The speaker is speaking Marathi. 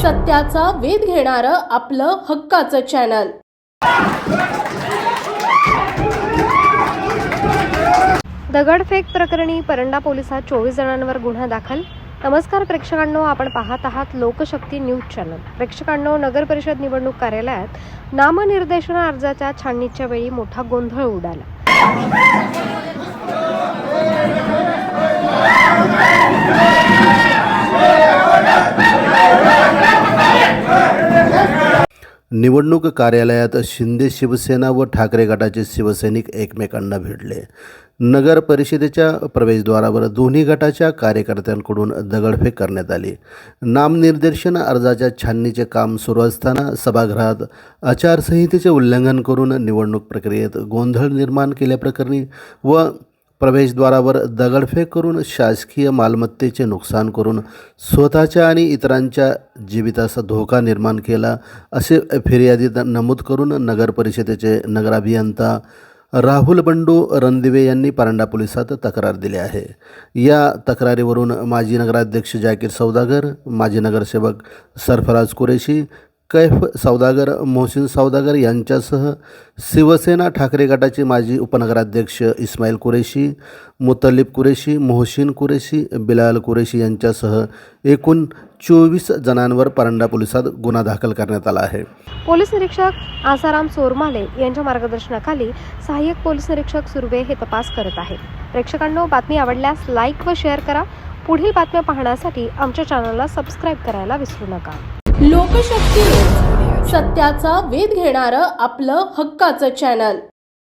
सत्याचा वेध घेणारं आपलं हक्काचं चॅनल दगडफेक प्रकरणी परंडा पोलिसात चोवीस जणांवर गुन्हा दाखल. नमस्कार प्रेक्षकांनो आपण पाहत आहात लोकशक्ती न्यूज चॅनल प्रेक्षकांनो नगर परिषद निवडणूक कार्यालयात नामनिर्देशन अर्जाच्या छाननीच्या वेळी मोठा गोंधळ उडाला. निवडणूक कार्यालयात शिंदे शिवसेना व ठाकरे गटाचे शिवसैनिक एकमेकांना भिडले. नगर परिषदेच्या प्रवेशद्वारावर दोन्ही गटाच्या कार्यकर्त्यांकडून दगडफेक करण्यात आली. नामनिर्देशन अर्जाच्या छाननीचे काम सुरू असताना सभागृहात आचारसंहितेचे उल्लंघन करून निवडणूक प्रक्रियेत गोंधळ निर्माण केल्याप्रकरणी व प्रवेशद्वारावर दगडफेक करून शासकीय मालमत्तेचे नुकसान करून स्वतःच्या आणि इतरांच्या जीविताचा धोका निर्माण केला असे फिर्यादीत नमूद करून नगर परिषदेचे नगराभियंता राहुल बंडू रणदिवे यांनी परांडा पोलिसात तक्रार दिली आहे. या तक्रारीवरून माजी नगराध्यक्ष जाकीर सौदागर माजी नगरसेवक सरफराज कुरेशी कैफ सौदागर मोहसिन सौदागर यांच्यासह शिवसेना ठाकरे गटाचे माजी उपनगराध्यक्ष इस्माईल कुरेशी मुतलिब कुरेशी मोहसिन कुरेशी बिलाल कुरेशी यांच्यासह एकूण चोवीस जणांवर परंडा पोलिसात गुन्हा दाखल करण्यात आला आहे. पोलीस निरीक्षक आसाराम सोरमाले यांच्या मार्गदर्शनाखाली सहाय्यक पोलीस निरीक्षक सुर्वे हे तपास करत आहेत. प्रेक्षकांनो बातमी आवडल्यास लाईक व शेअर करा. पुढील बातम्या पाहण्यासाठी आमच्या चॅनलला सबस्क्राईब करायला विसरू नका. लोकशक्ती सत्याचा वेध घेणारं आपलं हक्काचं चॅनल